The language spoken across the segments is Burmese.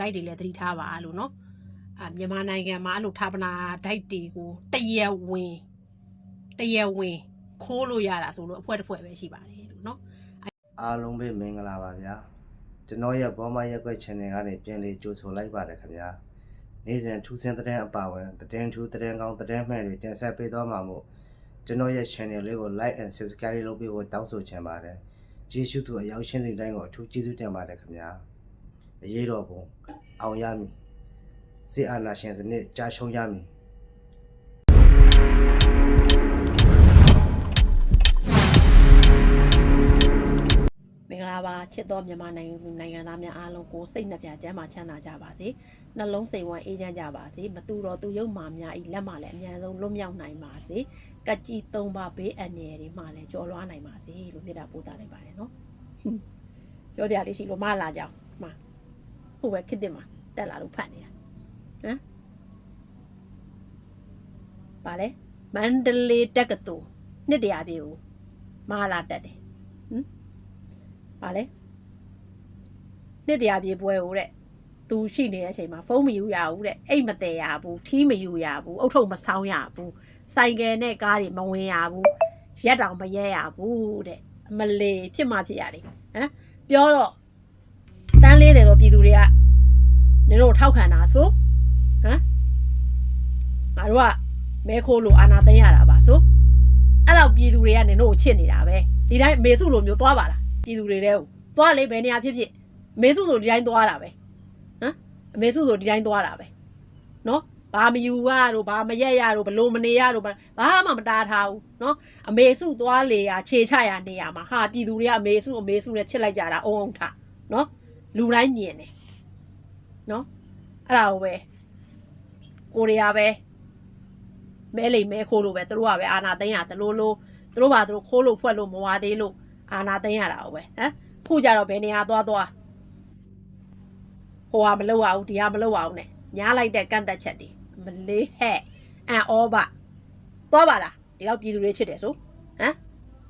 တိုက်တွေလည်းသတိထားပါလို့နော်အာမြန်မာနိုင်ငံမှာအဲ့လိုဌာပနာတိုက်တွေကိုတရဝင်တရဝင်ခိုးလို့ရတာဆိုလို့အဖွဲ့တစ်ဖွဲ့ပဲရှိပါတယ်လို့နော်အားလုံးပဲမင်္ဂလာပါဗျာကျွန်တော်ရဲ့ဘောမရက်ွက် channel ကနေပြန်လေးကြိုဆိုလိုက်ပါတယ်ခင်ဗျာနေ့စဉ်ထူးဆန်းတဲ့အပါဝင်သတင်းထူးသတင်းကောင်းသတင်းမှန်တွေတင်ဆက်ပေးသွားမှာမို့ကျွန်တော်ရဲ့ channel လေးကို like and subscribe လုပ်ပေးဖို့တောင်းဆိုချင်ပါတယ်ကျေးဇူးတူအရောက်ရှင်းတဲ့တိုင်းကိုအထူးကျေးဇူးတင်ပါတယ်ခင်ဗျာ အရေးတော်ပုံအောင်ရမည်စစ်အာဏာရှင်စနစ်ကြာရှုံးရမည်မင်္ဂလာပါချစ်တော်မြန်မာနိုင်ငံသူနိုင်ငံသားများအားလုံးကိုစိတ်နှပြကျမ်းမာချမ်းသာကြပါစေနှလုံးစိမ်ဝမ်းအေးချမ်းကြပါစေမတူတော်သူယုံမာများဤလက်မှလည်းအမြန်ဆုံးလွတ်မြောက်နိုင်ပါစေကကြည်သုံးပါဘေးအန္တရာယ်တွေမှလည်းကြော်လွှားနိုင်ပါစေလို့မြတ်တာပို့တာလိုက်ပါတယ်နော်ဟွန်းပြောပြလေးရှိလို့မလာကြအောင်မ ဟုတ်ပဲခစ်တင်မှာတက်လာလို့ဖတ်နေတာဟမ်ပါလေမန္တလေးတက္ကသိုလ်နှစ်တရာပြေကိုမလာတက်တယ်ပါလေနှစ်တရားပြေပွဲကိုတဲ့သူရှိနေတဲ့အချိန်မှာဖုန်းမယူရဘူးတဲ့အိတ်မတယ်ရဘူးထီးမယူရဘူးအုတ်ထုပ်မဆောင်းရဘူးစိုင်ကယ်နဲ့ကားတွေမဝင်ရဘူးရက်တောင်မရဲရဘူးတဲ့အမလီဖြစ်မှဖြစ်ရတယ်ဟမ်ပြောတော့တန်းလေးတယ်တော့ပြည်သူတွေက နင်တို့ထောက်ခံတာဆိုဟမ်ငါတို့ကမဲခိုးလို့အာနာသိမ်းရတာပါဆိုအဲ့တော့ပြည်သူတွေကနင်တို့ကိုချစ်နေတာပဲဒီတိုင်းမေစုလိုမျိုးသွားပါလားပြည်သူတွေတဲ့ကိုသွားလေဘယ်နေရာဖြစ်ဖြစ်အမေစုဆိုဒီတိုင်းသွားတာပဲဟမ်အမေစုဆိုဒီတိုင်းသွားတာပဲနော်ဘာမယူရတို့ဘာမရက်ရတို့ဘလို့မနေရတို့ဘာဘာမှမတားထားဘူးနော်အမေစုသွားလေရခြေချရနေရမှာဟာပြည်သူတွေကအမေစုအမေစုနဲ့ချစ်လိုက်ကြတာအုံအုံထနော်လူတိုင်းမြင်တယ် နော်အဲ့ဒါကိုပဲကိုရီးယားပဲမဲလိမ်မဲခိုးလို့ပဲသူတို့ကပဲအာနာသိန်းရတလို့လို့သူတို့ဘာသူတို့ခိုးလို့ဖွက်လို့မဝသေးလို့အာနာသိမ်းရတာဟုတ်ပဲဟမ်ခုကြတော့ဘယ်နေရာသွားသွားဟိုဟာမလုပ်ရဘူးဒီဟာမလုပ်ရဘူးနဲ့ညားလိုက်တဲ့ကန့်သက်ချက်တွေမလေးဟဲ့အန်ဩဘသွားပါလားဒီလောက်ပြည်သူတွေချစ်တယ်ဆိုဟမ်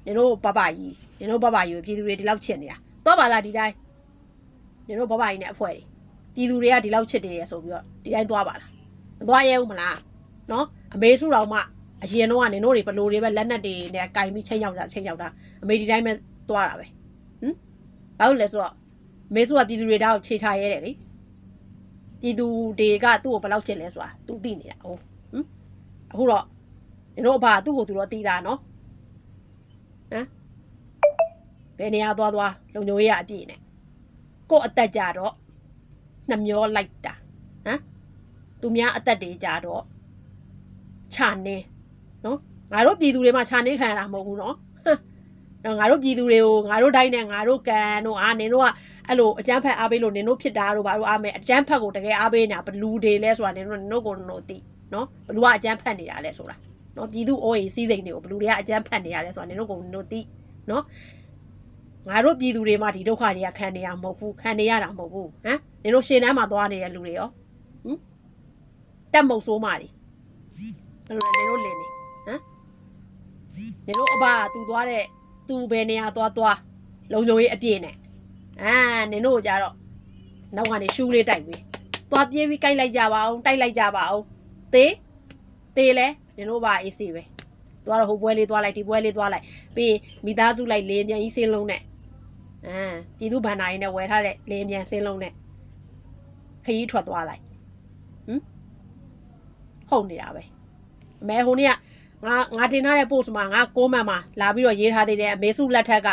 နင်တို့ဘဘကြီးနင်တို့ဘဘကြီးကိုပြည်သူတွေဒီလောက်ချစ်နေတာသွားပါလားဒီတိုင်းနင်တို့ဘဘကြီးနဲ့အဖွဲတွေ ပြည်သူတွေကဒီလောက်ချစ်တယ်ရဆိုပြီးတော့ဒီတိုင်းသွားပါလားမသွားရဲဘူးမလားနော်အမေစုတော်မှအရင်တော့ကနင်တို့တွေဘလို့တွေပဲလက်နက်တွေနဲ့ကင်ပြီးချိန်ရောက်တာချိန်ရောက်တာအမေဒီတိုင်းပဲသွားတာပဲဟမ်ဘာလို့လဲဆိုတော့အမေဆိုကပြည်သူတွေတောက်ခြေချရဲတယ်လေပြည်သူတွေကသူ့ကိုဘယ်လောက်ချစ်လဲဆိုတာ तू သိနေတာဟုတ်ဟမ်အခုတော့ညီတို့အဖသူ့ကိုသူတော့သိတာနော်ဟမ်ဘယ်နေရာသွားသွားလုံညိုရေးရအပြည့်နဲ့ကို့အသက်ကြတော့ နှမျောလိုက်တာဟမ်သူများအသက်တွေကြတော့ခြာနေနော်ငါတို့ပြည်သူတွေမှခြာနေခံရတာမဟုတ်ဘူးနော်တော့ငါတို့ပြည်သူတွေကိုငါတို့တိုင်းနဲ့ငါတို့ကန်တို့အာနင်တို့ကအဲ့လိုအကျန်းဖက်အားပေးလို့နင်တို့ဖြစ်တာတို့ဘာလို့အားမဲအကျန်းဖက်ကိုတကယ်အားပေးနေတာဘလူတွေလဲဆိုတာနင်တို့နင်တို့ကိုနင်တို့သိနော်ဘလူကအကျန်းဖက်နေတာလဲဆိုတာနော်ပြည်သူအိုးရေးစီးစိမ်တွေကိုဘလူတွေကအကျန်းဖက်နေတာလဲဆိုတာနင်တို့ကိုနင်တို့သိနော် ငါတို့ပြည်သူတွေမှဒီဒုက္ခတွေကခံနေရမဟုတ်ဘူးခံနေရတာမဟုတ်ဘူးဟမ်နင်တို့ရှင်တန်းမှာသွားနေတဲ့လူတွေရောဟမ်တက်မုတ်ဆိုးမတွေဘယ်လိုလဲနင်တို့လင်းနေဟမ်နင်တို့အဘကသူသွားတဲ့သူဘယ်နေရာသွားသွားလုံလုံရေးအပြည့်နဲ့အာနင်တို့ကြတော့နောက်ကနေရှူးလေးတိုက်ပြီးသွားပြေးပြီးကြိုက်လိုက်ကြပါအောင်တိုက်လိုက်ကြပါအောင်သေးသေးလဲနင်တို့ပါအေးစီပဲသွားတော့ဟိုပွဲလေးသွားလိုက်ဒီပွဲလေးသွားလိုက်ပြီးမိသားစုလိုက်လေမြန်ကြီးစင်းလုံးနဲ့ အာပြည်သူဗန္နာရီနဲ့ဝယ်ထားတဲ့လေမြန်စင်းလုံးနဲ့ခရီးထွက်သွားလိုက်ဟမ်ဟုတ်နေတာပဲအမဲဟိုနေ့ကငါငါတင်ထားတဲ့ post မှာငါ6မှတ်မှာလာပြီးတော့ရေးထားသေးတယ်အမေစုလက်ထက်က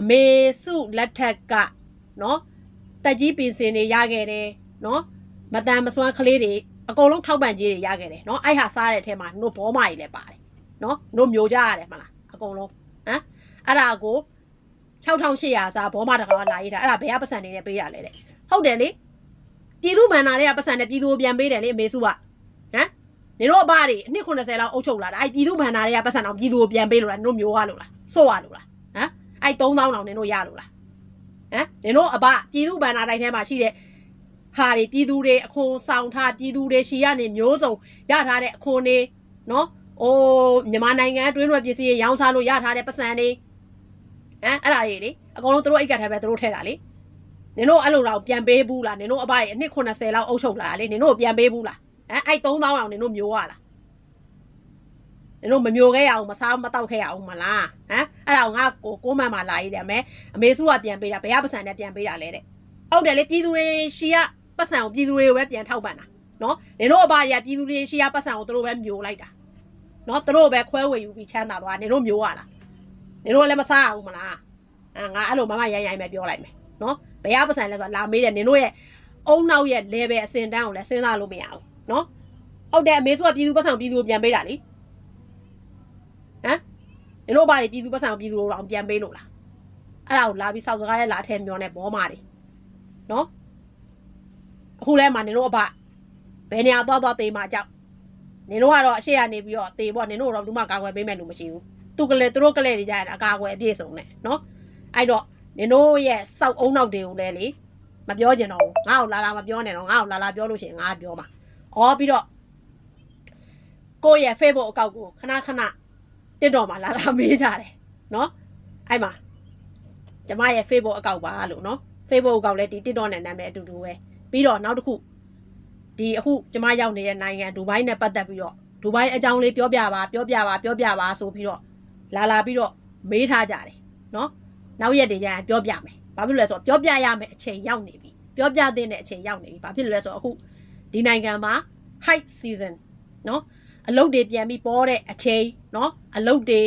အမေစုလက်ထက်ကနော်တက်ကြီးပင်စင်တွေရခဲ့တယ်နော်မတန်မစွမ်းကလေးတွေအကုန်လုံးထောက်ပံ့ကြေးတွေရခဲ့တယ်နော်အဲ့ဟာစားတဲ့အထဲမှာနို့ဘောမကြီးလည်းပါတယ်နော်နို့မျိုးကြရတယ်မလားအကုန်လုံးဟမ်အဲ့ဒါကို 6800စားဘောမတစ်ခါလာရေးတာအဲ့ဒါဘယ်ကပတ်စံနေနဲ့ပေးရလဲတဲ့ဟုတ်တယ်လေပြည်သူဗန္နာတွေကပတ်စံနဲ့ပြည်သူကိုပြန်ပေးတယ်လေအမေစုကဟမ်နေတော့အဘတွေအနှစ်80လောက်အုပ်ချုပ်လာတာအဲ့ပြည်သူဗန္နာတွေကပတ်စံအောင်ပြည်သူကိုပြန်ပေးလို့လားနင်တို့မျိုးရလို့လားစိုးရလို့လားဟမ်အဲ့3000တောင်နင်တို့ရလို့လားဟမ်နင်တို့အဘပြည်သူဗန္နာတိုင်းထဲမှာရှိတဲ့ဟာတွေပြည်သူတွေအခွန်ဆောင်ထားပြည်သူတွေရှီကနေမျိုးစုံရထားတဲ့အခွန်တွေနော်အိုးမြန်မာနိုင်ငံအတွင်းတွင်ပစ္စည်းတွေရောင်းစားလို့ရထားတဲ့ပတ်စံတွေ ဟမ်အဲ့ဒါတွေလေအကုန်လုံးသူတို့အိတ်ကတ်ထဲပဲသူတို့ထဲတာလေဟနင်တို့အဲ့လိုတော့ပြန်ပေးဘူးလားနင်တို့အဘရဲ့အနှစ်80လောက်အုပ်ချုပ်လာတာလေနင်တို့ပြန်ပေးဘူးလားဟမ်အဲ့3000အောင်နင်တို့မျိုးရလားနင်တို့မမျိုးခဲ့ရအောင်မစားမတောက်ခဲ့ရအောင်မလားဟမ်အဲ့ဒါကိုငါကိုကိုမန်မာလာရည်တယ်အမေအမေစုကပြန်ပေးတာဘယ်ကပတ်စံနဲ့ပြန်ပေးတာလဲတဲ့ဟုတ်တယ်လေပြည်သူတွေရှီကပတ်စံကိုပြည်သူတွေကိုပဲပြန်ထောက်ပံ့တာနော်နင်တို့အဘကြီးကပြည်သူတွေရှီကပတ်စံကိုသူတို့ပဲမျိုးလိုက်တာနော်သူတို့ပဲခွဲဝေယူပြီးချမ်းသာသွားနင်တို့မျိုးရလား နင်တို့လည်းမစားအောင်မလားအာငါအဲ့လိုမမရိုင်းရိုင်းပဲပြောလိုက်မယ်နော်ဘယ်ကပတ်စံလဲဆိုတော့လာမေးတယ်နင်တို့ရဲ့အုံနောက်ရဲ့ level အစင်တန်းကိုလည်းစဉ်းစားလို့မရဘူးနော်ဟုတ်တယ်အမေစုကပြည်သူပတ်စံကိုပြည်သူကိုပြန်ပေးတာလေဟမ်နင်တို့ဘာတွေပြည်သူပတ်စံကိုပြည်သူကိုတော့ပြန်ပေးလို့လားအဲ့ဒါကိုလာပြီးစောက်စကားနဲ့လာထဲမျောနေဘောမာတွေနော်အခုလဲမှနင်တို့အဘဘယ်နေရာသွားသွားသေးမှကြောက်နင်တို့ကတော့အရှိရနေပြီးတော့သေပေါ့နင်တို့တော့ဘူးမှကာကွယ်ပေးမယ်လို့မရှိဘူး သူကလေးသူတို့ကလေးတွေကြရင်အကာအကွယ်အပြည့်စုံနဲ့နော်အဲ့တော့နင်တို့ရဲ့စောက်အုံနောက်တွေကိုလည်းလေမပြောကျင်တော့ဘူးငါ့ကိုလာလာမပြောနဲ့တော့ငါ့ကိုလာလာပြောလို့ရှိရင်ငါပြောမှာဩပြီးတော့ကိုယ့်ရဲ့ Facebook အကောင့်ကိုခဏခဏတစ်တော်မှာလာလာမေးကြတယ်နော်အဲ့မှာကျမရဲ့ Facebook အကောင့်ပါလို့နော် Facebook အကောင့်လည်းဒီ TikTok နဲ့နာမည်အတူတူပဲပြီးတော့နောက်တစ်ခုဒီအခုကျမရောက်နေတဲ့နိုင်ငံဒူဘိုင်းနဲ့ပတ်သက်ပြီးတော့ဒူဘိုင်းအကြောင်းလေးပြောပြပါပြောပြပါပြောပြပါဆိုပြီးတော့ လာလာပြီးတော့မေးထားကြတယ်နော်နောက်ရက်တွေကျရင်ပြောပြမယ်ဘာဖြစ်လို့လဲဆိုတော့ပြောပြရမယ်အချိန်ရောက်နေပြီပြောပြတဲ့အချိန်ရောက်နေပြီဘာဖြစ်လို့လဲဆိုတော့အခုဒီနိုင်ငံမှာ high season နော်အလုပ်တွေပြန်ပြီးပေါ်တဲ့အချိန်နော်အလုပ်တွေ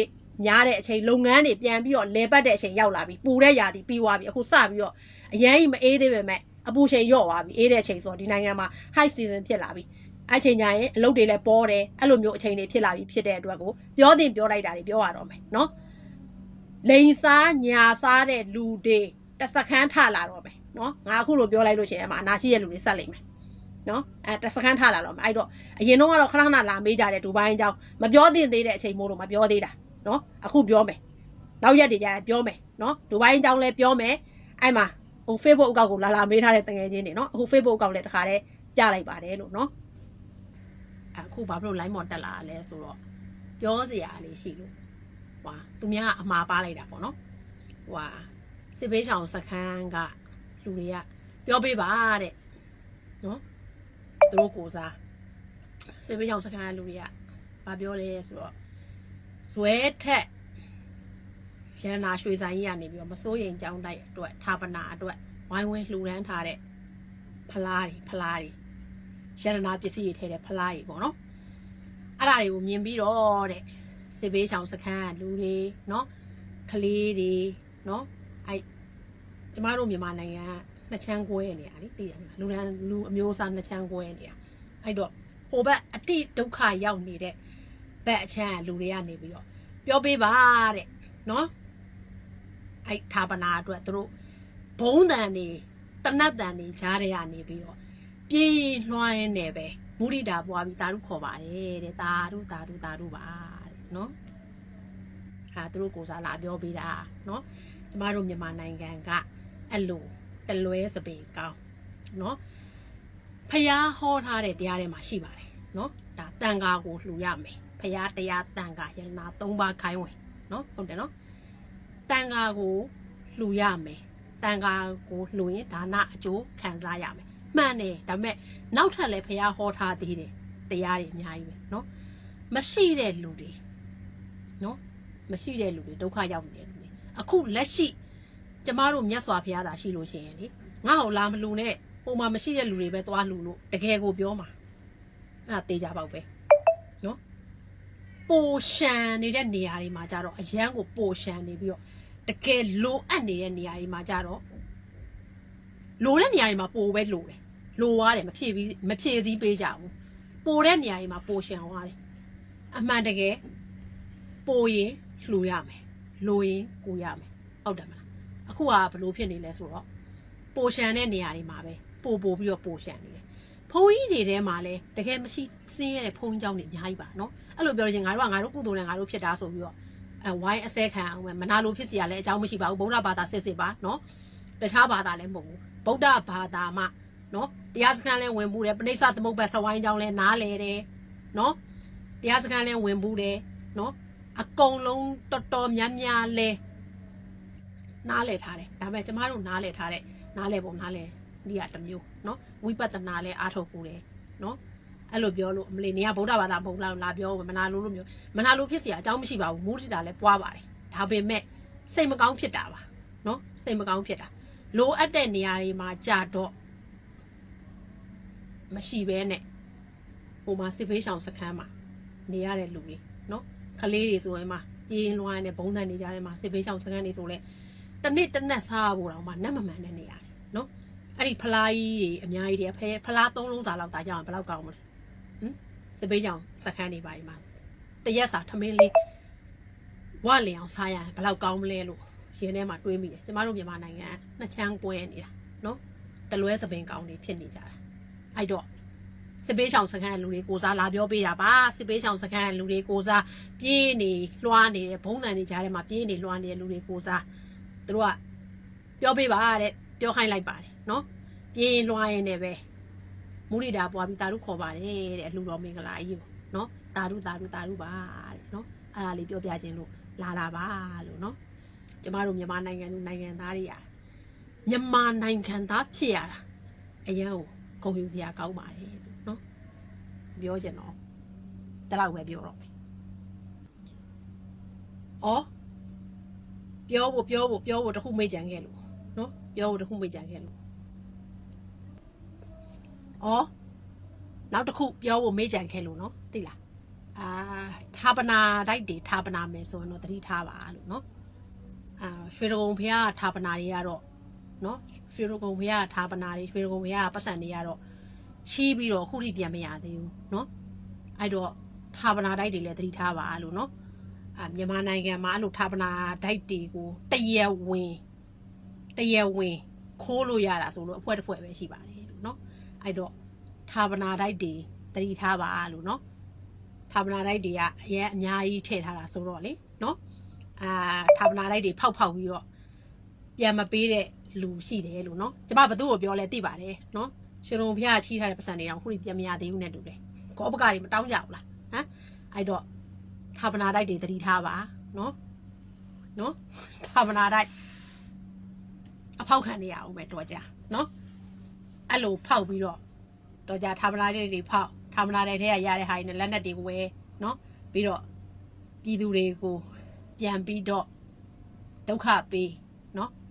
များတဲ့အချိန်လုပ်ငန်းတွေပြန်ပြီးတော့လဲပတ်တဲ့အချိန်ရောက်လာပြီပူတဲ့ຢာတီပြီးသွားပြီအခုစပြီးတော့အရင်ကြီးမအေးသေးပေမဲ့အပူချိန်လျော့သွားပြီအေးတဲ့အချိန်ဆိုတော့ဒီနိုင်ငံမှာ high season ဖြစ်လာပြီ အဲ့ချိန်ကျရင်အလုပ်တွေလည်းပေါ်တယ်အဲ့လိုမျိုးအချိန်တွေဖြစ်လာပြီဖြစ်တဲ့အတွက်ကိုပြောတင်ပြောလိုက်တာတွေပြောရတော့မယ်နော်လိန်စားညာစားတဲ့လူတွေတစ်စခန်းထလာတော့မယ်နော်ငါအခုလိုပြောလိုက်လို့ရှိရင်အမအနာရှိတဲ့လူတွေဆက်လိမ့်မယ်နော်အဲတစ်စခန်းထလာတော့မယ်အဲ့တော့အရင်တော့ကတော့ခဏခဏလာမေးကြတယ်ဒူဘိုင်းအကြောင်းမပြောသင့်သေးတဲ့အချိန်မို့လို့မပြောသေးတာနော်အခုပြောမယ်နောက်ရက်တွေကျရင်ပြောမယ်နော်ဒူဘိုင်းအကြောင်းလည်းပြောမယ်အဲ့မှာဟို Facebook အကောင့်ကိုလာလာမေးထားတဲ့တငယ်ချင်းတွေနော်အခု Facebook အကောင့်လည်းတခါတည်းပြလိုက်ပါတယ်လို့နော် အခုဘာဖြစ်လို့ line မော်တက်လာလဲဆိုတော့ပြောစရာလေးရှိလို့ဟွာသူများအမှားပါလိုက်တာပေါ့နော်ဟွာစစ်ဘေးချောင်စခန်းကလူတွေကပြောပေးပါတဲ့နော်သူတို့ကိုစားစစ်ဘေးချောင်စခန်းကလူတွေကဘာပြောလဲဆိုတော့ဇွဲထက်ရတနာရွှေဆိုင်ကြီးကနေပြီးတော့မစိုးရိမ်ကြောင်းတိုက်အတွက်ဌာပနာအတွက်ဝိုင်းဝန်းလှူဒန်းထားတဲ့ဖလားတွေဖလားတွေ ရတနာပစ္စည်းတွေထဲတဲ့ဖလားတွေပေါ့နော်အဲ့ဒါတွေကိုမြင်ပြီးတော့တဲ့စစ်ဘေးချောင်စခန်းကလူတွေနော်ကလေးတွေနော်အဲ့ကျမတို့မြန်မာနိုင်ငံကနှစ်ချမ်းကွဲနေရလေသိတယ်မလားလူဒန်းလူအမျိုးအစားနှစ်ချမ်းကွဲနေတာအဲ့တော့ဟိုဘက်အတိဒုက္ခရောက်နေတဲ့ဘက်အချမ်းကလူတွေကနေပြီးတော့ပြောပေးပါတဲ့နော်အဲ့ဌာပနာအတွက်သူတို့ဘုံတန်နေတနတ်တန်နေကြားရနေပြီးတော့ ပြေးလွှမ်းနေပဲမုရိတာပွားပြီးတာရုခေါ်ပါတယ်တဲ့တာရုတာရုတာရုပါတဲ့နော်အဲသူတို့ကိုစားလာပြောပေးတာနော်ကျမတို့မြန်မာနိုင်ငံကအဲ့လိုတလွဲစပေကောင်းနော်ဖျားဟောထားတဲ့တရားထဲမှာရှိပါတယ်နော်ဒါတန်ခါကိုလှူရမယ်ဖျားတရားတန်ခါယန္နာ၃ပါးခိုင်းဝင်နော်ဟုတ်တယ်နော်တန်ခါကိုလှူရမယ်တန်ခါကိုလှူရင်ဒါနအကျိုးခံစားရမယ် မှန်တယ်ဒါပေမဲ့နောက်ထပ်လည်းဖျားဟောထားသေးတယ်တရားတွေအများကြီးပဲနော်မရှိတဲ့လူတွေနော်မရှိတဲ့လူတွေဒုက္ခရောက်နေတဲ့လူတွေအခုလက်ရှိကျမတို့မြတ်စွာဘုရားသာရှိလို့ရှိရင်လေငါ့ဟောလာမလူနဲ့ဟိုမှာမရှိတဲ့လူတွေပဲသွားလူလို့တကယ်ကိုပြောမှာအဲ့ဒါတေးကြပေါက်ပဲနော်ပိုရှန်နေတဲ့နေရာတွေမှာကြတော့အရန်ကိုပိုရှန်နေပြီးတော့တကယ်လိုအပ်နေတဲ့နေရာတွေမှာကြတော့ လိုတဲ့နေရာတွေမှာပိုပဲလိုတယ်လိုသွားတယ်မဖြည့်ပြီးမဖြည့်စည်းပေးကြဘူးပိုတဲ့နေရာတွေမှာပိုရှန်သွားတယ်အမှန်တကယ်ပိုရင်လှူရမယ်လိုရင်ကိုရမယ်ဟုတ်တယ်မလားအခုကဘလို့ဖြစ်နေလဲဆိုတော့ပိုရှန်တဲ့နေရာတွေမှာပဲပို့ပို့ပြီးတော့ပိုရှန်နေတယ်ဖုန်းကြီးတွေထဲမှာလည်းတကယ်မရှိစင်းရတဲ့ဖုန်းကြောင်းတွေအများကြီးပါနော်အဲ့လိုပြောလို့ချင်းငါတို့ကငါတို့ကုသိုလ်နဲ့ငါတို့ဖြစ်တာဆိုပြီးတော့အဲဝိုင်းအစဲခံအောင်ပဲမနာလိုဖြစ်စီရလဲအကြောင်းမရှိပါဘူးဗုဒ္ဓဘာသာစစ်စစ်ပါနော် တခြားဘာသာလည်းမဟုတ်ဘူးဗုဒ္ဓဘာသာမှနော်တရားစခန်းလဲဝင်ဘူးတယ်ပဋိစ္စသမုပ္ပါစဝိုင်းကြောင်းလဲနားလဲတယ်နော်တရားစခန်းလဲဝင်ဘူးတယ်နော်အကုန်လုံးတော်တော်များများလဲ နားလည်ထားတယ်ဒါပေမဲ့ကျမတို့နားလည်ထားတဲ့ နားလဲပုံနားလဲဒီကတစ်မျိုးနော်ဝိပဿနာလဲအားထုတ်ဖို့တယ်နော်အဲ့လိုပြောလို့အမလီနေကဗုဒ္ဓဘာသာမဟုတ်လားလာပြောမနာလို့လို့မျိုးမနာလို့ဖြစ်เสียအကြောင်းမရှိပါဘူးမူးတိတာလဲပွားပါတယ်ဒါပေမဲ့စိတ်မကောင်းဖြစ်တာပါနော်စိတ်မကောင်းဖြစ်တာ လိုအပ်တဲ့နေရာတွေမှာကြာတော့မရှိဘဲနဲ့ဟိုမှာစစ်ဖေးရှောင်စခန်းမှာနေရတဲ့လူတွေနော်ကလေးတွေဆိုရင်မှပြေးရင်လွှမ်းနေတဲ့ဘုံတန်နေကြတဲ့မှာစစ်ဖေးရှောင်စခန်းတွေဆိုလဲတစ်နေ့တစ်နက်စားဖို့တော့မှနတ်မမှန်တဲ့နေရာတွေနော်အဲ့ဒီဖလားကြီးတွေအများကြီးတွေဖဲဖလားသုံးလုံးစာလောက်တာကြအောင်ဘယ်လောက်ကောင်းမလဲဟမ်စစ်ဖေးရှောင်စခန်းတွေပါဒီမှာတရက်စာထမင်းလေးဝလျင်အောင်စားရရင်ဘယ်လောက်ကောင်းမလဲလို့ ရင်ထဲမှာတွေးမိတယ်ကျမတို့မြန်မာနိုင်ငံနှစ်ချမ်းကွဲနေတာနော်တလွဲစပင်ကောင်းတွေဖြစ်နေကြတာအဲ့တော့စစ်ပေးချောင်စခန်းလူတွေကိုစားလာပြောပေးတာပါစစ်ပေးချောင်စခန်းလူတွေကိုစားပြေးနေလွှားနေတဲ့ဘုံတန်တွေကြားထဲမှာပြေးနေလွှားနေတဲ့လူတွေကိုစားသူတို့ကပြောပေးပါတဲ့ပြောခိုင်းလိုက်ပါတယ်နော်ပြေးရင်လွှားရင်လည်းပဲမူရိတာပွားပြီးတာရုခေါ်ပါတယ်တဲ့အလှတော်မင်္ဂလာကြီးကိုနော်တာရုတာရုတာရုပါတဲ့နော်အဲ့ဒါလေးပြောပြခြင်းလို့လာလာပါလို့နော် ကျမတို့မြန်မာနိုင်ငံသူနိုင်ငံသားတွေရမြန်မာနိုင်ငံသားဖြစ်ရတာအရင်ကိုဂုဏ်ယူစရာကောင်းပါတယ်လို့နော်ပြောချင်တော့တလောက်ပဲပြောတော့မယ်။အော်ပြောဖို့ပြောဖို့ပြောဖို့တခုမေ့ကြံခဲ့လို့နော်ပြောဖို့တခုမေ့ကြံခဲ့လို့အော်နောက်တစ်ခုပြောဖို့မေ့ကြံခဲ့လို့နော်သိလားအာဌာပနာတိုက်တွေဌာပနာမယ်ဆိုရင်တော့တတိထားပါလို့နော် အဲရွှေဒဂုံဘုရားဌာပနာတွေကတော့နော်ရွှေဒဂုံဘုရားဌာပနာတွေရွှေဒဂုံဘုရားပတ်စံတွေကတော့ချီးပြီးတော့ခုထိပြန်မရသေးဘူးနော်အဲ့တော့ဌာပနာတိုက်တွေလည်းသတိထားပါလို့နော်အမြန်မာနိုင်ငံမှာအဲ့လိုဌာပနာတိုက်တွေကိုတရဝင်တရဝင်ခိုးလို့ရတာဆိုလို့အဖွဲတစ်ဖွဲပဲရှိပါတယ်လို့နော်အဲ့တော့ဌာပနာတိုက်တွေသတိထားပါလို့နော်ဌာပနာတိုက်တွေကအရင်အများကြီးထည့်ထားတာဆိုတော့လေနော် အာဌာပနာလိုက်တွေဖောက်ဖောက်ပြီးတော့ပြန်မပေးတဲ့လူရှိတယ်လို့နော်ကျမဘသူ့ကိုပြောလဲသိပါတယ်နော်ရှင်ရုံဖျားချီးထားတဲ့ပတ်စံတွေတော့ခုပြန်မရသေးဘူးနဲ့တူတယ်ကောပကတွေမတောင်းကြဘူးလားဟမ်အဲ့တော့ဌာပနာလိုက်တွေတတိထားပါနော်နော်ဌာပနာလိုက်အဖောက်ခံနေရအောင်ပဲတော်ကြနော်အဲ့လိုဖောက်ပြီးတော့တော်ကြဌာပနာလိုက်တွေဖောက်ဌာပနာလိုက်ထဲကရတဲ့ဟာတွေနဲ့လက်နက်တွေကိုဝယ်နော်ပြီးတော့ပြည်သူတွေကို ပြန်ပြီးတော့ဒုက္ခပေးနော်။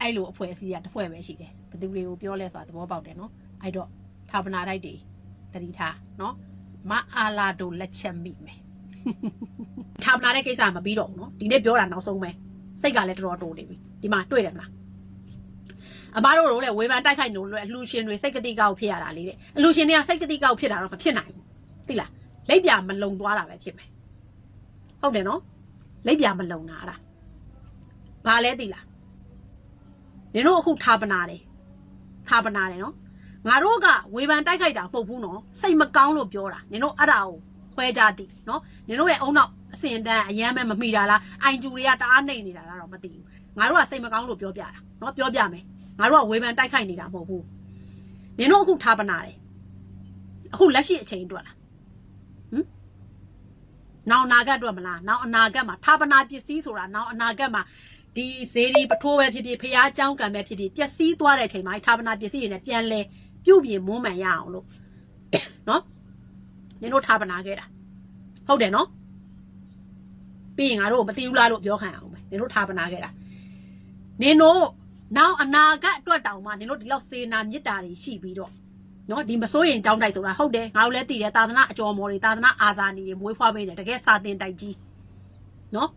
အဲ့လိုအဖွဲ့အစည်းကတစ်ဖွဲ့ပဲရှိတယ်ဘယ်သူတွေကိုပြောလဲဆိုတာသဘောပေါက်တယ်နော်အဲ့တော့ဌာပနာတိုက်တွေတတိထားနော်မအားလာတို့လက်ချက်မိမယ်ဌာပနာတဲ့ကိစ္စမပြီးတော့ဘူးနော်ဒီနေ့ပြောတာနောက်ဆုံးပဲစိတ်ကလည်းတော်တော်တိုးနေပြီဒီမှာတွေ့တယ်မလားအမားတို့တို့လည်းဝေဖန်တိုက်ခိုက်လို့အလှရှင်တွေစိတ်ကတိကောက်ဖြစ်ရတာလေတဲ့အလှရှင်တွေကစိတ်ကတိကောက်ဖြစ်တာတော့မဖြစ်နိုင်ဘူးသိလားလက်ပြမလုံသွားတာပဲဖြစ်မယ် ဟုတ်တယ်နော်လက်ပြမလုံတာအဲ့ဒါဘာလဲသိလားနင်တို့အခုဌာပနာတယ်ဌာပနာတယ်နော်ငါတို့ကဝေဖန်တိုက်ခိုက်တာမဟုတ်ဘူးနော်စိတ်မကောင်းလို့ပြောတာနင်တို့အဲ့ဒါကိုခွဲကြသည်နော်နင်တို့ရဲ့အုံနောက်အစင်တန်းအရမ်းမဲ့မမိတာလားအိုင်ကျူတွေကတအားနှိမ့်နေတာလားတော့မသိဘူးငါတို့ကစိတ်မကောင်းလို့ပြောပြတာနော်ပြောပြမယ်ငါတို့ကဝေဖန်တိုက်ခိုက်နေတာမဟုတ်ဘူးနင်တို့အခုဌာပနာတယ်အခုလက်ရှိအချိန်အတွက်လားဟမ် နောင်အနာဂတ်အတွက်မလားနောင်အနာဂတ်မှာဌာပနာပစ္စည်းဆိုတာနောင်အနာဂတ်မှာ ဒီဇေဒီပထိုးပဲဖြစ်ဖြစ်ဖျားเจ้าကံပဲဖြစ်ဖြစ်ပျက်စီးသွားတဲ့အချိန်မှာဌာပနာပစ္စည်းတွေနဲ့ပြန်လဲပြုတ်ပြင်မွမ်းမှန်ရအောင်လို့နော်နင်တို့ဌာပနာခဲ့တာဟုတ်တယ်နော်ပြီးရင်ငါတို့မသိဘူးလားလို့ပြောခံအောင်ပဲနင်တို့ဌာပနာခဲ့တာနင်တို့နောက်အနာဂတ်အတွက်တောင်မှနင်တို့ဒီလောက်စေနာမေတ္တာတွေရှိပြီးတော့ နော်ဒီမစိုးရင်ကြောင်းတိုက်ဆိုတာဟုတ်တယ်ငါတို့လည်းသိတယ်သာသနာအကျော်မော်တွေသာသနာအာဇာနည်တွေမွေးဖွားပေးတယ်တကယ်စာတင်တိုက်ကြီးနော်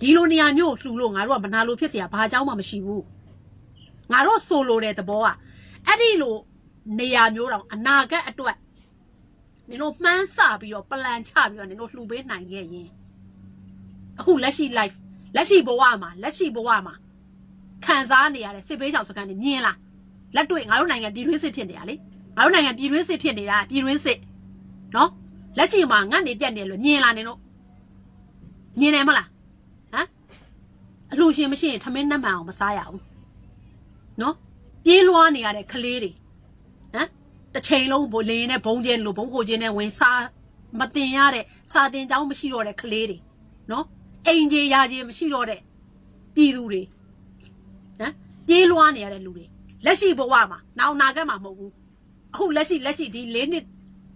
ဒီလိုနေရာမျိုးလှူလို့ငါတို့ကမနာလို့ဖြစ်เสียဘာအကြောင်းမှမရှိဘူးငါတို့ဆိုလိုတဲ့သဘောကအဲ့ဒီလိုနေရာမျိုးတောင်အနာဂတ်အတွက်နင်တို့မှန်းဆပြီးတော့ပလန်ချပြီးတော့နင်တို့လှူပေးနိုင်ခဲ့ရင်အခုလက်ရှိ live လက်ရှိဘဝမှာလက်ရှိဘဝမှာခံစားနေရတဲ့စစ်ဘေးချောင်စကန်တွေမြင်လား လက်တွေ့ငါတို့နိုင်ငံပြည်တွင်းစစ်ဖြစ်နေတာလေငါတို့နိုင်ငံပြည်တွင်းစစ်ဖြစ်နေတာပြည်တွင်းစစ်နော်လက်ရှိမှာငတ်နေပြတ်နေလို့မြင်လားနင်တို့မြင်တယ်မလားအလှရှင်မရှိရင်ထမင်းနှက်မှန်အောင်မစားရဘူးနော်ပြေးလွှားနေရတဲ့ကလေးတွေဟမ်တစ်ချိန်လုံးဘိုလင်းနဲ့ဘုံကျင်းလို့ဘုံခိုကျင်းနဲ့ဝင်စားမတင်ရတဲ့စာတင်ကြောင်းမရှိတော့တဲ့ကလေးတွေနော်အိမ်ကြီးရာကြီးမရှိတော့တဲ့ပြည်သူတွေဟမ်ပြေးလွှားနေရတဲ့လူတွေ လက်ရှိဘဝမှာနောက်အနာဂတ်မှာမဟုတ်ဘူးအခုလက်ရှိလက်ရှိဒီ၄နှစ်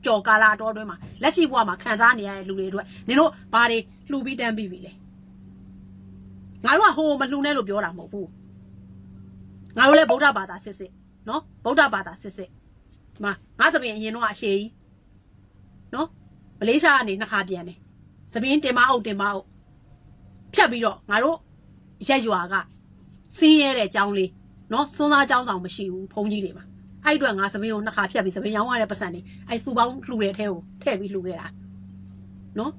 ကြော်ကာလအတော်အတွင်းမှာလက်ရှိဘဝမှာခံစားနေရတဲ့လူတွေအတွက်နင်တို့ဘာတွေလှူပြီးတန်းပြီးပြီလဲငါတို့ကဟိုမလှူနဲ့လို့ပြောတာမဟုတ်ဘူးငါတို့လည်းဗုဒ္ဓဘာသာစစ်စစ်နော်ဗုဒ္ဓဘာသာစစ်စစ်ဒီမှာငါသပင်အရင်တော့အရှေကြီးနော်မလေးရှားကနေနှစ်ခါပြန်တယ်သပင်တင်မအုပ်တင်မအုပ်ဖြတ်ပြီးတော့ငါတို့ရက်ရွာကစင်းရဲတဲ့အကြောင်းလေး နော်စွန်းသားအကြောင်းဆောင်မရှိဘူးဘုန်းကြီးတွေမှာအဲ့အတွက်ငါသမီးကိုနှစ်ခါဖြတ်ပြီးသမီးရောင်းရတဲ့ပတ်စံတွေအဲ့စူပေါင်းလှူတဲ့အထဲကိုထည့်ပြီးလှူခဲ့တာနော်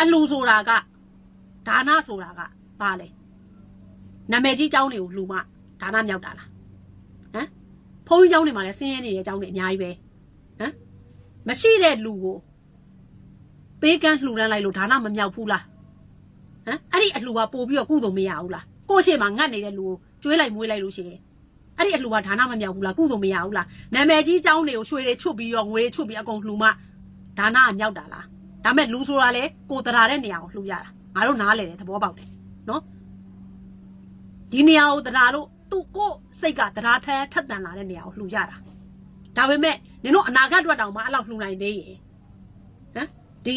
အလှူဆိုတာကဒါနဆိုတာကဘာလဲနာမည်ကြီးเจ้าတွေကိုလှူမှဒါနမြောက်တာလားဟမ်ဘုန်းကြီးเจ้าတွေမှာလည်းဆင်းရဲနေတဲ့เจ้าတွေအများကြီးပဲဟမ်မရှိတဲ့လူကိုပေးကမ်းလှူဒန်းလိုက်လို့ဒါနမမြောက်ဘူးလားဟမ်အဲ့ဒီအလှူကပို့ပြီးတော့ကုသိုလ်မရဘူးလား ကိုယ့်ရှေ့မှာငတ်နေတဲ့လူကိုကျွေးလိုက်မွေးလိုက်လို့ရှိရင်အဲ့ဒီအလှူကဒါနမမြောက်ဘူးလားကုသိုလ်မရဘူးလားနာမည်ကြီးเจ้าတွေကိုရွှေတွေချွတ်ပြီးတော့ငွေတွေချွတ်ပြီးအကုန်လှူမှဒါနကမြောက်တာလားဒါမဲ့လူဆိုတာလေကိုယ်တရာတဲ့နေရာကိုလှူရတာငါတို့နားလေတယ်သဘောပေါက်တယ်နော်ဒီနေရာကိုတရာလို့သူ့ကိုယ်စိတ်ကတရာထဲထက်တန်လာတဲ့နေရာကိုလှူရတာဒါပေမဲ့နင်တို့အနာဂတ်အတွက်တောင်မှအဲ့လောက်လှူနိုင်သေးရဲ့ဟမ်ဒီ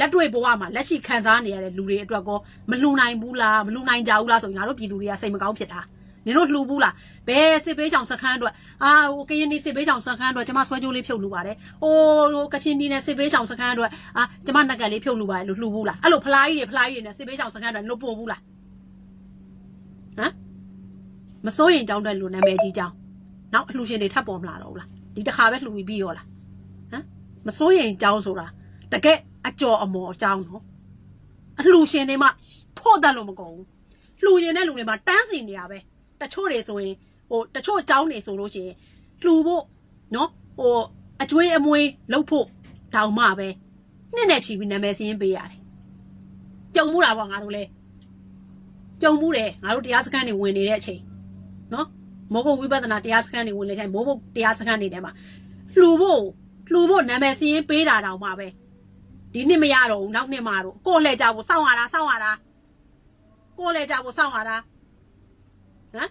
လက်တွေ့ဘဝမှာလက်ရှိခံစားနေရတဲ့လူတွေအတွက်ကောမလှူနိုင်ဘူးလားမလှူနိုင်ကြဘူးလားဆိုရင်ငါတို့ပြည်သူတွေကစိတ်မကောင်းဖြစ်တာနင်တို့လှူဘူးလားဘယ်စစ်ပေးချောင်စခန်းအတွက်အာဟိုကရင်နီစစ်ပေးချောင်စခန်းအတွက်ကျမဆွဲကြိုးလေးဖြုတ်လှူပါတယ်ဟိုဟိုကချင်ပြည်နယ်စစ်ပေးချောင်စခန်းအတွက်အာကျမနက်ကက်လေးဖြုတ်လှူပါတယ်လို့လှူဘူးလားအဲ့လိုဖလားကြီးတွေဖလားကြီးတွေနဲ့စစ်ပေးချောင်စခန်းအတွက်လို့ပို့ဘူးလားဟမ်မစိုးရင်ကြောင်းတဲ့လူနာမည်ကြီးကြောင်းနောက်အလှူရှင်တွေထပ်ပေါ်မလာတော့ဘူးလားဒီတစ်ခါပဲလှူပြီးပြီးရောလားဟမ်မစိုးရင်ကြောင်းဆိုတာတကယ် အကျော်အမော်အကြောင်းနော်အလှူရှင်တွေမှဖို့တတ်လို့မကုန်ဘူးလှူရင်တဲ့လူတွေမှာတန်းစီနေရပဲတချို့တွေဆိုရင်ဟိုတချို့အကြောင်းတွေဆိုလို့ရှိရင်လှူဖို့နော်ဟိုအကျွေးအမွေးလှုပ်ဖို့တောင်မှပဲနှစ်နဲ့ချီပြီးနာမည်စရင်းပေးရတယ်ကြုံမှုတာပေါ့ငါတို့လည်းကြုံမှုတယ်ငါတို့တရားစခန်းတွေဝင်နေတဲ့အချိန်နော်မောဂုတ်ဝိပဿနာတရားစခန်းတွေဝင်နေတဲ့အချိန်မိုးဘုတ်တရားစခန်းတွေထဲမှာလှူဖို့လှူဖို့နာမည်စရင်းပေးတာတောင်မှပဲ ဒီနှစ်မရတော့ဘူးနောက်နှစ်မှတော့ကိုယ်လှည့်ကြဖို့စောင့်ရတာစောင့်ရတာကိုယ်လှည့်ကြဖို့စောင့်ရတာဟမ်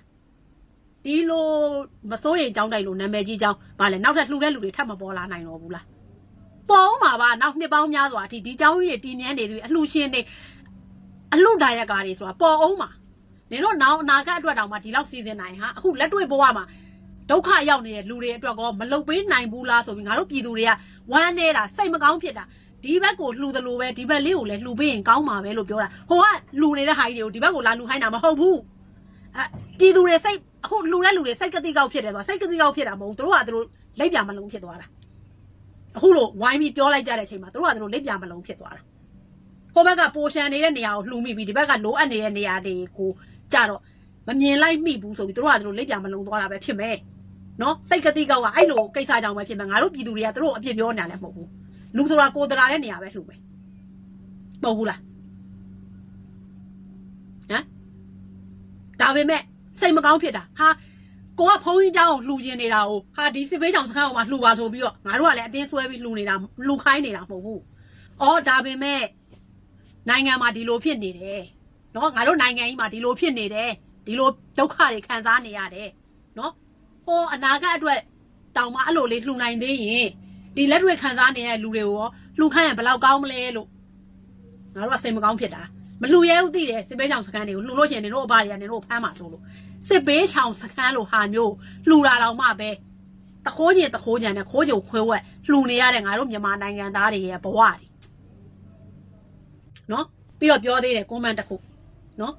ဒီလိုမစိုးရင်ကြောင်းတိုက်လို့နာမည်ကြီးကြောင်းဗာလဲနောက်ထပ်လှူတဲ့လူတွေထပ်မပေါ်လာနိုင်တော့ဘူးလားပေါ်အောင်ပါပါနောက်နှစ်ပေါင်းများစွာအထိဒီကြောင်းကြီးတွေတည်မြဲနေသူအလှူရှင်တွေအလှူဒါရက်ကားတွေဆိုတာပေါ်အောင်ပါနင်တို့နောက်အနာဂတ်အတွက်တောင်မှဒီလောက်စီစဉ်နိုင်ဟာအခုလက်တွေ့ဘဝမှာဒုက္ခရောက်နေတဲ့လူတွေအတွက်ကောမလုတ်ပေးနိုင်ဘူးလားဆိုပြီးငါတို့ပြည်သူတွေကဝမ်းနေတာစိတ်မကောင်းဖြစ်တာ ဒီဘက်ကိုလှူတယ်လို့ပဲဒီဘက်လေးကိုလည်းလှူပေးရင်ကောင်းမှာပဲလို့ပြောတာဟိုကလှူနေတဲ့ဟာကြီးတွေကိုဒီဘက်ကိုလာလှူခိုင်းတာမဟုတ်ဘူးအဲပြည်သူတွေစိတ်အခုလှူတဲ့လူတွေစိတ်ကတိကောက်ဖြစ်တယ်ဆိုတာစိတ်ကတိကောက်ဖြစ်တာမဟုတ်ဘူးသူတို့ကသူတို့လက်ပြမလုံးဖြစ်သွားတာအခုလို့ဝိုင်းပြီးပြောလိုက်ကြတဲ့အချိန်မှာသူတို့ကသူတို့လက်ပြမလုံးဖြစ်သွားတာဟိုဘက်ကပိုရှန်နေတဲ့နေရာကိုလှူမိပြီးဒီဘက်ကလိုအပ်နေတဲ့နေရာတွေကိုကြတော့မမြင်လိုက်မိဘူးဆိုပြီးသူတို့ကသူတို့လက်ပြမလုံးသွားတာပဲဖြစ်မယ်နော်စိတ်ကတိကောက်ကအဲ့လိုကိစ္စကြောင့်ပဲဖြစ်မယ်ငါတို့ပြည်သူတွေကသူတို့အပြစ်ပြောနေတာလည်းမဟုတ်ဘူး လူဆိုတာကိုယ်တရာတဲ့နေရာပဲလှူမယ်မဟုတ်ဘူးလားဟမ်ဒါပေမဲ့စိတ်မကောင်းဖြစ်တာဟာကိုကဖုန်းကြီးเจ้าကိုလှူကျင်နေတာကိုဟာဒီစစ်ဘေးချောင်စခန်းကိုမှလှူပါထိုးပြီးတော့ငါတို့ကလည်းအတင်းဆွဲပြီးလှူနေတာလှူခိုင်းနေတာမဟုတ်ဘူး။အော်ဒါပေမဲ့နိုင်ငံမှာဒီလိုဖြစ်နေတယ်။နော်ငါတို့နိုင်ငံကြီးမှာဒီလိုဖြစ်နေတယ်။ဒီလိုဒုက္ခတွေခံစားနေရတယ်။နော်ဟိုအနာဂတ်အတွက်တောင်မှအဲ့လိုလေးလှူနိုင်သေးရင် ဒီလက်တွေခံစားနေတဲ့လူတွေကိုရောလှူခိုင်းရင်ဘယ်လောက်ကောင်းမလဲလို့ငါတို့ကစိတ်မကောင်းဖြစ်တာမလှူရဲဘူးသိတယ်စစ်ဘေးချောင်စခန်းတွေကိုလှူလို့ရှိရင်နေတို့အဘတွေကနေတို့ဖမ်းမှာဆိုလို့စစ်ဘေးချောင်စခန်းလိုဟာမျိုးလှူတာတော့မှပဲတခိုးကြီးတခိုးကြံနဲ့ခိုးကြုံခွဲဝက်လှူနေရတဲ့ငါတို့မြန်မာနိုင်ငံသားတွေရဲ့ဘဝတွေနော်ပြီးတော့ပြောသေးတယ်ကွန်မန့်တစ်ခုနော်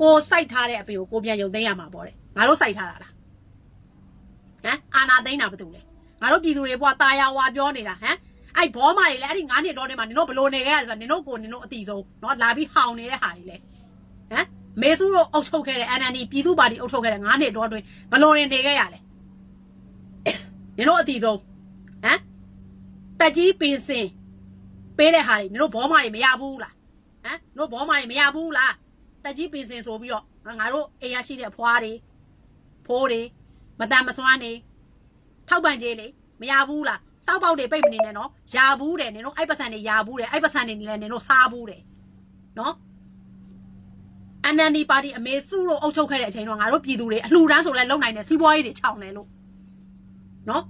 ကိုစိုက်ထားတဲ့အပေကိုကိုပြန်ယုံသိမ်းရမှာပေါ့တဲ့ငါတို့စိုက်ထားတာလားဟမ်အာနာသိမ်းတာဘာတူလဲ ငါတို့ပြည်သူတွေဘဝตาရဝါပြောနေတာဟမ်အဲ့ဘောမတွေလည်းအဲ့ဒီငါးနှစ်တော့နေမှာနင်တို့ဘလို့နေခဲ့ရလဲဆိုတော့နင်တို့ကိုနင်တို့အတီဆုံးနော်လာပြီးဟောင်နေတဲ့ဟာတွေလေဟမ်မေစုတို့အုပ်ချုပ်ခဲ့တဲ့ NND ပြည်သူ့ပါတီအုပ်ချုပ်ခဲ့တဲ့9နှစ်တော့အတွင်းဘလို့ရင်နေခဲ့ရလဲနင်တို့အတီဆုံးဟမ်တက်ကြီးပင်စင်ပေးတဲ့ဟာတွေနင်တို့ဘောမတွေမရဘူးလားဟမ်နင်တို့ဘောမတွေမရဘူးလားတက်ကြီးပင်စင်ဆိုပြီးတော့ငါတို့အိမ်ရရှိတဲ့ဖွားတွေဖိုးတွေမတန်မစွမ်းတွေ ထောက်ပံ့ကြေးလေမရဘူးလားစောက်ပေါက်တွေပိတ်မနေနဲ့နော်ရဘူးတယ်နင်တို့အဲ့ပတ်စံတွေရဘူးတယ်အဲ့ပတ်စံတွေလည်းနင်တို့စားဘူးတယ်နော် NND ပါတီအမေစုတို့အုပ်ချုပ်ခဲ့တဲ့အချိန်တော့ငါတို့ပြည်သူတွေအလှူဒန်းဆိုလဲလုံနိုင်တယ်စီးပွားရေးတွေခြောင်တယ်လို့နော်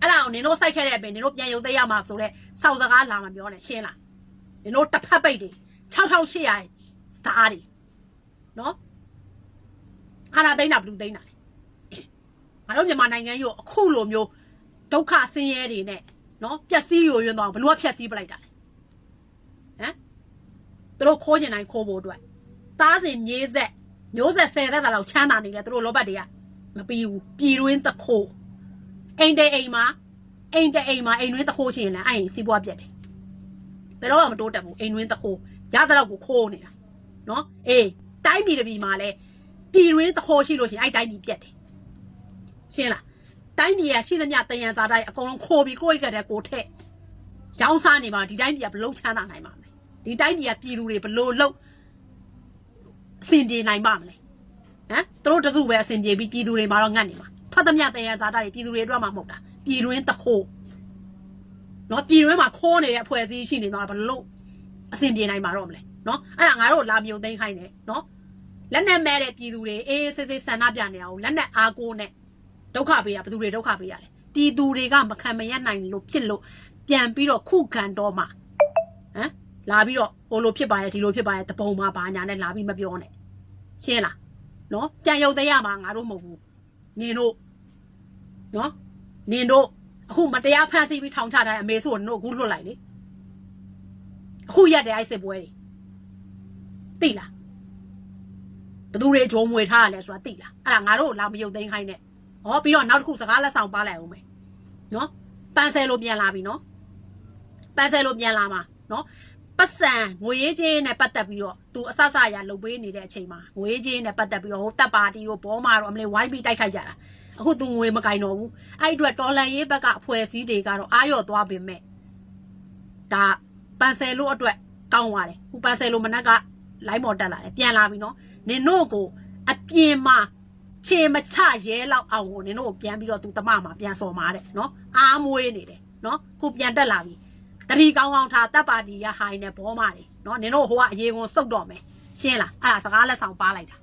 အဲ့ဒါကိုနင်တို့စိုက်ခဲ့တဲ့အပြင်နင်တို့ပြန်ရုပ်သိမ်းရမှာဆိုတော့စောက်စကားလာမှပြောနေရှင်းလားနင်တို့တစ်ဖက်ပိတ်တွေ6800စသားတွေနော်အာနာသိန်းတာဘလူးသိန်းတာလေ ငါတို့မြန်မာနိုင်ငံကြီးကိုအခုလိုမျိုးဒုက္ခဆင်းရဲတွေနဲ့နော်ပျက်စီးယိုယွင်းသွားအောင်ဘလူးကဖျက်ဆီးပလိုက်တာလေဟမ်သူတို့ခိုးကျင်တိုင်းခိုးဖို့အတွက်သားစဉ်မြေးဆက်မျိုးဆက်ဆယ်သက်တာလောက်ချမ်းသာနေလဲသူတို့လောဘတ်တွေကမပြီးဘူးပြည်တွင်းတခိုးအိမ်တဲ့အိမ်မှာအိမ်တဲ့အိမ်မှာအိမ်တွင်းတခိုးချင်ရင်လည်းအဲ့ရင်စီးပွားပြတ်တယ်ဘယ်တော့မှမတိုးတက်ဘူးအိမ်တွင်းတခိုးရတဲ့လောက်ကိုခိုးနေတာနော်အေးတိုင်းပြည်တစ်ပြည်မှာလဲပြည်တွင်းတခိုးရှိလို့ရှိရင်အဲ့တိုင်းပြည်ပြတ်တယ် ရှင်းလားတိုင်းပြည်ကရှိသမျှတယံစာတိုင်းအကုန်လုံးခိုးပြီးကိုယ့်အိတ်ကတဲ့ကိုထက်ရောင်းစားနေမှာဒီတိုင်းပြည်ကဘလို့ချမ်းသာနိုင်မှာမလဲဒီတိုင်းပြည်ကပြည်သူတွေဘလို့လို့အဆင်ပြေနိုင်ပါမလဲဟမ်သူတို့တစုပဲအဆင်ပြေပြီးပြည်သူတွေမှာတော့ငတ်နေမှာဖတ်သမျှတရားစားတာတွေပြည်သူတွေအတွက်မှမဟုတ်တာပြည်တွင်းတခိုးနော်ပြည်တွင်းမှာခိုးနေတဲ့အဖွဲ့အစည်းရှိနေမှာဘလို့အဆင်ပြေနိုင်မှာတော့မလဲနော်အဲ့ဒါငါတို့လာမြုံသိမ်းခိုင်းတယ်နော်လက်နဲ့မဲ့တဲ့ပြည်သူတွေအေးအေးဆေးဆေးဆန္ဒပြနေအောင်လက်နဲ့အားကိုးနဲ့ ဒုက္ခပေးတာဘယ်သူတွေဒုက္ခပေးရလဲပြည်သူတွေကမခံမရနိုင်လို့ဖြစ်လို့ပြန်ပြီးတော့ခုခံတော့မှဟမ်လာပြီးတော့ဟိုလိုဖြစ်ပါရဲ့ဒီလိုဖြစ်ပါရဲ့တပုံမှာဘာညာနဲ့လာပြီးမပြောနဲ့ရှင်းလားနော်ပြန်ရုပ်သိမ်းရမှာငါတို့မဟုတ်ဘူးနင်တို့နော်နင်တို့အခုမတရားဖမ်းဆီးပြီးထောင်ချတဲ့အမေဆိုကိုနင်တို့အခုလွတ်လိုက်လေအခုရက်တဲ့အဲ့စစ်ပွဲတွေသိလားဘသူတွေဂျုံမွေထားရလဲဆိုတာသိလားအဲ့ဒါငါတို့လာမရုပ်သိမ်းခိုင်းနဲ့ ဟောပြီးတော့နောက်တစ်ခုစကားလက်ဆောင်ပါလိုက်အောင်မယ်နော်ပန်းဆယ်လို့ပြန်လာပြီနော်ပန်းဆယ်လို့ပြန်လာမှာနော်ပတ်စံငွေရေးချင်းနဲ့ပတ်သက်ပြီးတော့သူအဆဆရလုပ်ပေးနေတဲ့အချိန်မှာငွေရေးချင်းနဲ့ပတ်သက်ပြီးတော့ဟိုတပ်ပါတီကိုဘောမာတော့အမလေးဝိုင်းပြီးတိုက်ခိုက်ကြတာအခုသူငွေမကင်တော့ဘူးအဲ့ဒီအတွက်တော်လန်ရေးဘက်ကအဖွဲ့အစည်းတွေကတော့အာရော့သွားပင်မဲ့ဒါပန်ဆယ်လို့အတွက်ကောင်းသွားတယ်ဟိုပန်ဆယ်လို့မနက်ကလိုင်းမော်တက်လာတယ်ပြန်လာပြီနော်နင်တို့ကိုအပြင်မှာ ဖြေမချရဲလောက်အောင်ကိုနင်တို့ကိုပြန်ပြီးတော့သူတမမှာပြန်စော်မာတဲ့နော်အားမွေးနေတယ်နော်ခုပြန်တက်လာပြီတတိကောင်းကောင်းထားတပ်ပါတီရဟိုင်းနဲ့ဘောမာတွေနော်နင်တို့ဟိုကအရေးကုန်စုတ်တော့မယ်ရှင်းလားအဲ့ဒါစကားလက်ဆောင်ပါလိုက်တာ